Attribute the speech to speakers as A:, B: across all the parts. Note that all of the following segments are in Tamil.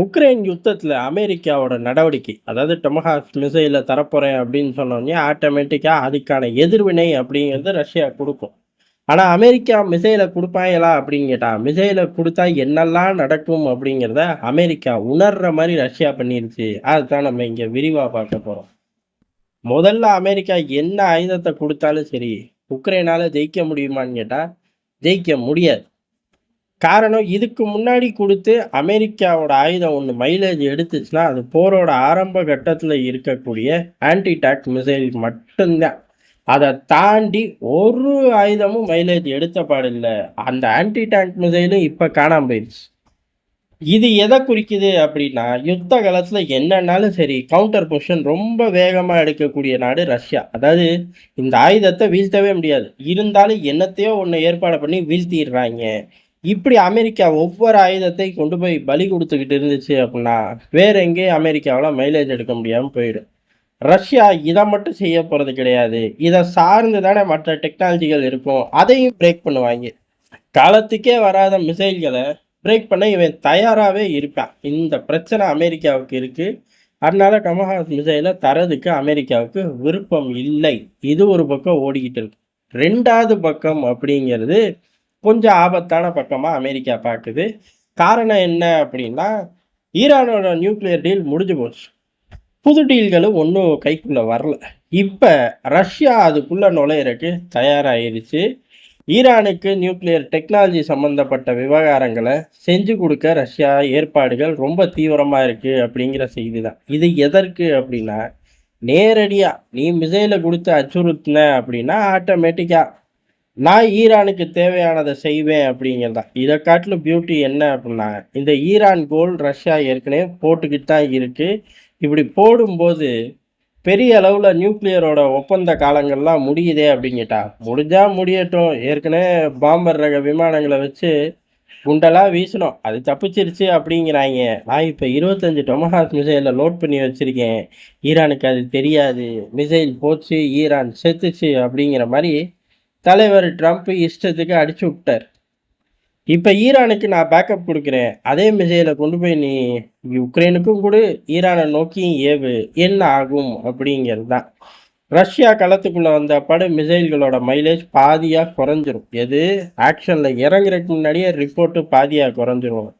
A: உக்ரைன் யுத்தத்தில் அமெரிக்காவோட நடவடிக்கை, அதாவது டொமஹாஸ் மிசைலை தரப்போகிறேன் அப்படின்னு சொன்னோனே, ஆட்டோமேட்டிக்காக அதுக்கான எதிர்வினை அப்படிங்கிறது ரஷ்யா கொடுக்கும் ஆனால் அமெரிக்கா மிசைலை கொடுப்பாங்களா அப்படின்னு கேட்டால் மிசைல கொடுத்தா என்னெல்லாம் நடக்கும் அப்படிங்கிறத அமெரிக்கா உணர்ற மாதிரி ரஷ்யா பண்ணிருச்சு. அதுதான் நம்ம இங்கே விரிவாக பார்க்க போகிறோம் முதல்ல அமெரிக்கா என்ன ஆயுதத்தை கொடுத்தாலும் சரி, உக்ரைனால் ஜெயிக்க முடியுமான்னு கேட்டால் ஜெயிக்க முடியாது. காரணம் இதுக்கு முன்னாடி கொடுத்து அமெரிக்காவோட ஆயுதம் ஒன்று மைலேஜ் எடுத்துச்சுன்னா, அது போரோட ஆரம்ப கட்டத்தில் இருக்கக்கூடிய ஆன்டி டேக் மிசைல் மட்டும்தான். அதை தாண்டி ஒரு ஆயுதமும் மைலேஜ் எடுத்த இல்லை அந்த ஆன்டி டேங்க் மிசைலும் இப்போ காணாம போயிடுச்சு இது எதை குறிக்குது அப்படின்னா, யுத்த காலத்தில் என்னன்னாலும் சரி, கவுண்டர் பொசிஷன் ரொம்ப வேகமாக எடுக்கக்கூடிய நாடு ரஷ்யா. அதாவது இந்த ஆயுதத்தை வீழ்த்தவே முடியாது. இருந்தாலும் என்னத்தையோ ஒன்று ஏற்பாடு பண்ணி வீழ்த்திடுறாங்க இப்படி அமெரிக்கா ஒவ்வொரு ஆயுதத்தையும் கொண்டு போய் பலி கொடுத்துக்கிட்டு இருந்துச்சு அப்படின்னா, வேற எங்கேயும் அமெரிக்காவில் மைலேஜ் எடுக்க முடியாமல் போயிடும். ரஷ்யா இதை மட்டும் செய்ய போகிறது கிடையாது. இதை சார்ந்து தானே மற்ற டெக்னாலஜிகள் இருக்கும். அதையும் பிரேக் பண்ணுவாங்க காலத்துக்கே வராத மிசைல்களை பிரேக் பண்ண இவன் தயாராகவே இருப்பான். இந்த பிரச்சனை அமெரிக்காவுக்கு இருக்குது அதனால டமஹாஸ் மிசைலை தர்றதுக்கு அமெரிக்காவுக்கு விருப்பம் இல்லை. இது ஒரு பக்கம் ஓடிக்கிட்டு இருக்கு. ரெண்டாவது பக்கம் அப்படிங்கிறது கொஞ்சம் ஆபத்தான பக்கமாக அமெரிக்கா பார்க்குது காரணம் என்ன அப்படின்னா, ஈரானோட நியூக்ளியர் டீல் முடிஞ்சு போச்சு. புது டீல்களும் ஒன்றும் கைக்குள்ளே வரல. இப்போ ரஷ்யா அதுக்குள்ளே நுழையிறக்கு தயாராகிருச்சு ஈரானுக்கு நியூக்ளியர் டெக்னாலஜி சம்மந்தப்பட்ட விவகாரங்களை செஞ்சு கொடுக்க ரஷ்யா ஏற்பாடுகள் ரொம்ப தீவிரமாக இருக்குது அப்படிங்கிற செய்தி தான். இது எதற்கு அப்படின்னா, நேரடியாக நீ மிசைலை கொடுத்து அச்சுறுத்தின அப்படின்னா, ஆட்டோமேட்டிக்காக நான் ஈரானுக்கு தேவையானதை செய்வேன் அப்படிங்கிறது தான். இதை காட்டிலும் பியூட்டி என்ன அப்படின்னா, இந்த ஈரான் கோல் ரஷ்யா ஏற்கனவே போட்டுக்கிட்டு தான் இருக்குது இப்படி போடும்போது, பெரிய அளவில் நியூக்ளியரோட ஒப்பந்த காலங்கள்லாம் முடியுதே அப்படிங்கிட்டா முடிஞ்சால் முடிஞ்சா முடியட்டும். ஏற்கனவே பாம்பர் ரக விமானங்களை வச்சு குண்டெல்லாம் வீசினோம். அது தப்பிச்சிருச்சு அப்படிங்கிறாங்க நான் இப்போ இருபத்தஞ்சி டொமஹாஸ் மிசைலில் லோட் பண்ணி வச்சிருக்கேன். ஈரானுக்கு அது தெரியாது. மிசைல் போச்சு, ஈரான் செத்துச்சு அப்படிங்கிற மாதிரி தலைவர் ட்ரம்ப் இஷ்டத்துக்கு அடிச்சு விட்டார். இப்போ ஈரானுக்கு நான் பேக்கப் கொடுக்குறேன் அதே மிசைலை கொண்டு போய் நீ உக்ரைனுக்கும் கூட ஈரானை நோக்கியும் ஏவு. என்ன ஆகும் அப்படிங்கிறது தான். ரஷ்யா களத்துக்குள்ள வந்த படு மிசைல்களோட மைலேஜ் பாதியாக குறைஞ்சிரும். எது? ஆக்ஷனில் இறங்குறதுக்கு முன்னாடியே ரிப்போர்ட்டு பாதியாக குறைஞ்சிரும்.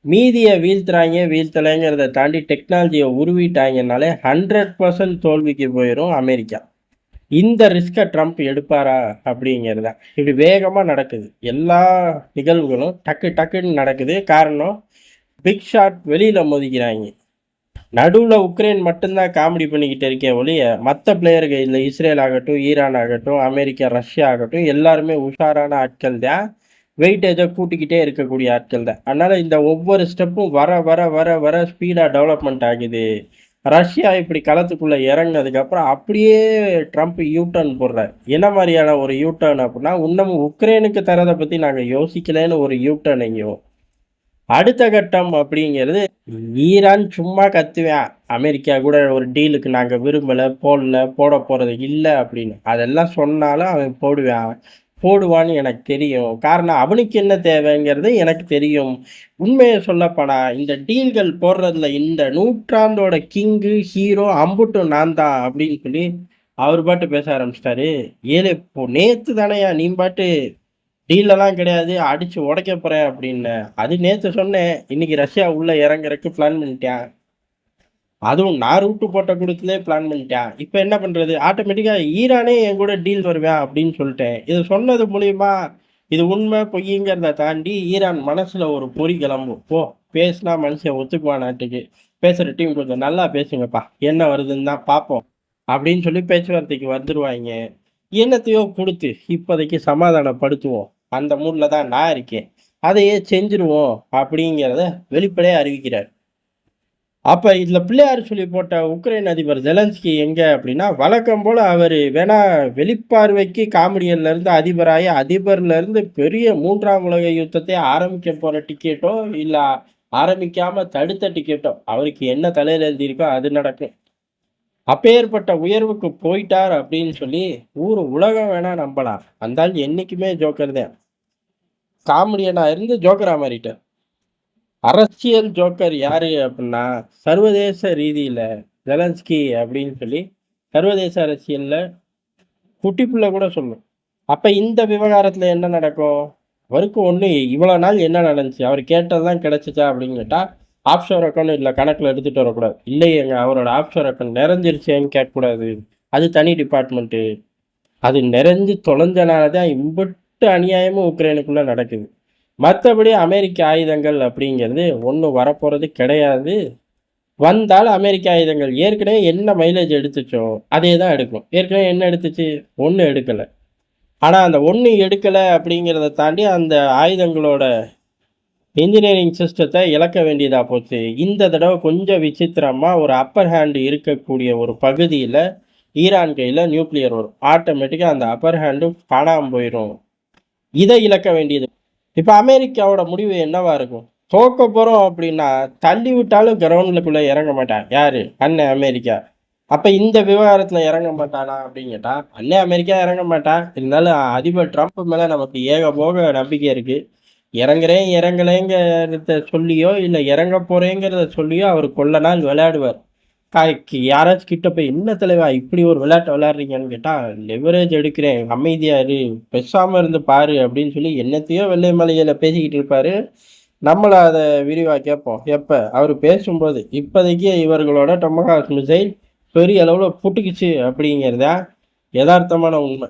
A: மீதியை வீழ்த்துறாங்க வீழ்த்தலைங்கிறத தாண்டி டெக்னாலஜியை உருவிட்டாங்கனாலே ஹண்ட்ரட் பர்சன்ட் தோல்விக்கு போயிடும் அமெரிக்கா. இந்த ரிஸ்கை ட்ரம்ப் எடுப்பாரா அப்படிங்கிறது தான். இப்படி வேகமாக நடக்குது. எல்லா நிகழ்வுகளும் டக்கு டக்குன்னு நடக்குது. காரணம், பிக் ஷாட் வெளியில் மோதிக்கிறாங்க நடுவில் உக்ரைன் மட்டும்தான் காமெடி பண்ணிக்கிட்டு இருக்கே ஒழிய, மற்ற பிளேயர்கள் இல்லை இஸ்ரேல் ஆகட்டும், ஈரான் ஆகட்டும், அமெரிக்கா, ரஷ்யா ஆகட்டும் எல்லாருமே உஷாரான ஆட்கள் தான். வெயிட்டேஜை கூட்டிக்கிட்டே இருக்கக்கூடிய ஆட்கள் தான். அதனால் இந்த ஒவ்வொரு ஸ்டெப்பும் வர வர வர வர ஸ்பீடாக டெவலப்மெண்ட் ஆகுது. ரஷ்யா இப்படி களத்துக்குள்ள இறங்குனதுக்கு அப்புறம் அப்படியே ட்ரம்ப் யூ டர்ன் போடுறார். என்ன மாதிரியான ஒரு யூ டர்ன் அப்படின்னா, இன்னமும் உக்ரைனுக்கு தரதை பத்தி நாங்க யோசிக்கலன்னு ஒரு யூ டர்னையும், அடுத்த கட்டம் அப்படிங்கிறது ஈரான் சும்மா கத்துவேன் அமெரிக்கா கூட ஒரு டீலுக்கு நாங்கள் விரும்பலை போடல, போட போகிறது இல்லை அப்படின்னு. அதெல்லாம் சொன்னாலும் அவன் போடுவேன் போடுவான்னு எனக்கு தெரியும். காரணம் அவனுக்கு என்ன தேவைங்கிறது எனக்கு தெரியும். உண்மையை சொல்லப்படா இந்த டீல்கள் போடுறதுல இந்த நூற்றாண்டோட கிங்கு, ஹீரோ அம்புட்டும் நான் தான் அப்படின்னு சொல்லி அவர் பாட்டு பேச ஆரம்பிச்சிட்டாரு ஏலே இப்போ நேத்து தானயா நீ பாட்டு டீலெல்லாம் கிடையாது. அடிச்சு உடைக்க போறேன் அப்படின்னு அது நேத்து சொன்னேன். இன்னைக்கு ரஷ்யா உள்ள இறங்குறதுக்கு பிளான் பண்ணிட்டேன் அதுவும் நான் ரூட்டு போட்ட குடுத்துலே பிளான் பண்ணிட்டேன் இப்போ என்ன பண்ணுறது ஆட்டோமேட்டிக்காக ஈரானே என் கூட டீல் வருவேன் அப்படின்னு சொல்லிட்டேன். இது சொன்னது மூலியமா இது உண்மை, பொய்யுங்கிறத தாண்டி ஈரான் மனசில் ஒரு பொறி கிளம்பும். போ பேசினா மனுஷன் ஒத்துக்குவான் நாட்டுக்கு. பேசுகிற டீம் கொஞ்சம் நல்லா பேசுங்கப்பா. என்ன வருதுன்னு தான் பார்ப்போம். அப்படின்னு சொல்லி பேச்சுவார்த்தைக்கு வந்துடுவாங்க என்னத்தையோ கொடுத்து இப்போதைக்கு சமாதானப்படுத்துவோம். அந்த மூடில் தான் நான் இருக்கேன். அதையே செஞ்சுருவோம் அப்படிங்கிறத வெளிப்படையாக அறிவிக்கிறார். அப்போ இதில் பிள்ளையார் சொல்லி போட்ட உக்ரைன் அதிபர் ஜெலன்ஸ்கி எங்கே அப்படின்னா, வழக்கம் போல் அவர் வேணா வெளிப்பார்வைக்கு காமெடியன்லேருந்து அதிபராகி அதிபராயி, பெரிய மூன்றாம் உலக யுத்தத்தை ஆரம்பிக்க போகிற டிக்கெட்டோ, இல்லை ஆரம்பிக்காமல் தடுத்த டிக்கெட்டோ, அவருக்கு என்ன தலையில் எழுதியிருக்கோ அது நடக்கும். அப்பேற்பட்ட உயர்வுக்கு போயிட்டார் அப்படின்னு சொல்லி ஊர் உலகம் வேணால் நம்பலாம். அந்த என்றைக்குமே ஜோக்கர் தான். காமெடியனாக இருந்து ஜோக்கரா மாறிட்டார். அரசியல் ஜோக்கர் யாரு அப்படின்னா சர்வதேச ரீதியில ஜெலன்ஸ்கி அப்படின்னு சொல்லி சர்வதேச அரசியல்ல குட்டிப்புள்ள கூட சொல்லும். அப்ப இந்த விவகாரத்துல என்ன நடக்கும்? அவருக்கு ஒண்ணு இவ்வளவு நாள் என்ன நடந்துச்சு? அவர் கேட்டதுதான் கிடைச்சிச்சா அப்படின்னு கேட்டா ஆப்ஷோர் அக்கௌண்ட் இல்ல கணக்குல எடுத்துட்டு வரக்கூடாது. இல்லையேங்க அவரோட ஆப்ஷோர் அக்கௌண்ட் நிறைஞ்சிருச்சேன்னு கேட்கக்கூடாது. அது தனி டிபார்ட்மெண்ட்டு அது நிறைஞ்சு தொலைஞ்சனால தான் இம்பட்டு அநியாயமும் உக்ரைனுக்குள்ள நடக்குது. மற்றபடி அமெரிக்க ஆயுதங்கள் அப்படிங்கிறது ஒன்றும் வரப்போகிறது கிடையாது. வந்தால் அமெரிக்க ஆயுதங்கள். ஏற்கனவே என்ன மைலேஜ் எடுத்துச்சோ அதே தான் எடுக்கும். ஏற்கனவே என்ன எடுத்துச்சு? ஒன்று எடுக்கலை. ஆனால் அந்த ஒன்று எடுக்கலை அப்படிங்கிறத தாண்டி அந்த ஆயுதங்களோட இன்ஜினியரிங் சிஸ்டத்தை இழக்க வேண்டியதாக போச்சு. இந்த தடவை கொஞ்சம் விசித்திரமாக ஒரு அப்பர் ஹேண்டு இருக்கக்கூடிய ஒரு பகுதியில் ஈரான் கையில் நியூக்ளியர் வரும். ஆட்டோமேட்டிக்காக அந்த அப்பர் ஹேண்டு காணாமல் போயிடும் இதை இழக்க வேண்டியது இப்போ அமெரிக்காவோட முடிவு என்னவா இருக்கும்? தோக்க போகிறோம் அப்படின்னா தள்ளி விட்டாலும் கிரவுண்டுக்குள்ளே இறங்க மாட்டான் யாரு? அண்ணன் அமெரிக்கா. அப்போ இந்த விவகாரத்தில் இறங்க மாட்டானா அப்படின்னு கேட்டால் அண்ணன் அமெரிக்கா இறங்க மாட்டான் இருந்தாலும் அதிபர் ட்ரம்ப் மேலே நமக்கு ஏக போக நம்பிக்கை இருக்குது இறங்குறேன் இறங்கலைங்கிறத சொல்லியோ இல்லை இறங்க போகிறேங்கிறத சொல்லியோ அவர் கொள்ள நாள் விளையாடுவார். காய்க்கு யாராச்சும் கிட்ட போய் என்ன தலைவா இப்படி ஒரு விளையாட்டு விளையாடுறீங்கன்னு கேட்டால் லெவரேஜ் எடுக்கிறேன் அமைதியாக இரு பேசாமல் இருந்து பாரு அப்படின்னு சொல்லி என்னத்தையோ வெள்ளை மலையில் பேசிக்கிட்டு இருப்பாரு. நம்மள அதை விரிவாக கேட்போம். எப்போ? அவர் பேசும்போது இப்போதைக்கு இவர்களோட டொமகாஸ் மிசைல் பெரிய அளவில் புட்டுக்குச்சு அப்படிங்கிறதா யதார்த்தமான உண்மை.